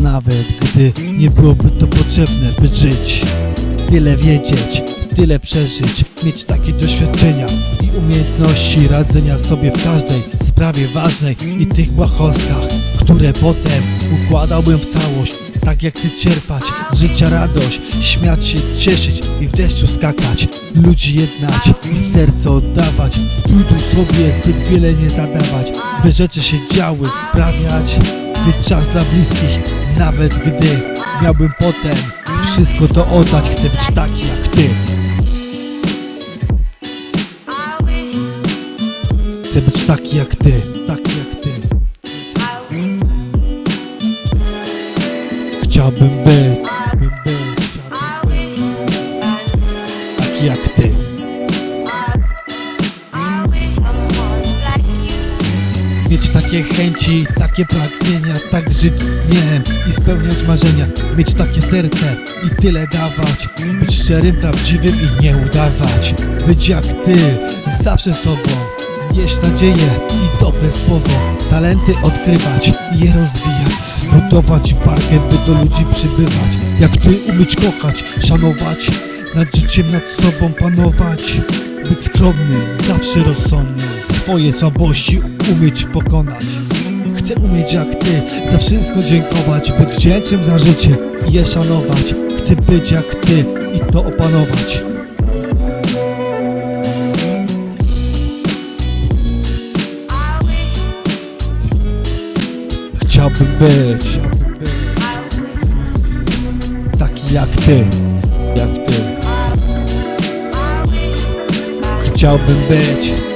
Nawet gdy nie byłoby to potrzebne, by żyć. Tyle wiedzieć, tyle przeżyć Mieć takie doświadczenia i umiejętności Radzenia sobie w każdej sprawie ważnej I tych błahostkach, które potem układałbym w całość. Tak jak ty czerpać życia radość Śmiać się, cieszyć i w deszczu skakać. Ludzi jednać i serce oddawać Trudu sobie zbyt wiele nie zadawać By rzeczy się działy, sprawiać By czas dla bliskich, nawet gdy Miałbym potem wszystko to oddać. Chcę być taki jak ty. Chcę być taki jak ty, taki jak ty. Chciałbym być, chciałbym być, chciałbym być Taki jak ty Mieć takie chęci, takie pragnienia, tak żyć dniem i spełniać marzenia Mieć takie serce i tyle dawać Być szczerym, prawdziwym i nie udawać Być jak ty, zawsze sobą Nieść nadzieję i dobre słowo Talenty odkrywać i je rozwijać Zbudować barkę, by do ludzi przybywać Jak ty umieć kochać, szanować Nad życiem, nad sobą panować Być skromnym, zawsze rozsądnym Swoje słabości umieć pokonać. Chcę umieć jak ty, za wszystko dziękować Być wdzięcznym za życie i je szanować. Chcę być jak ty i to opanować. Chciałbym być Taki jak ty Jak ty. Chciałbym być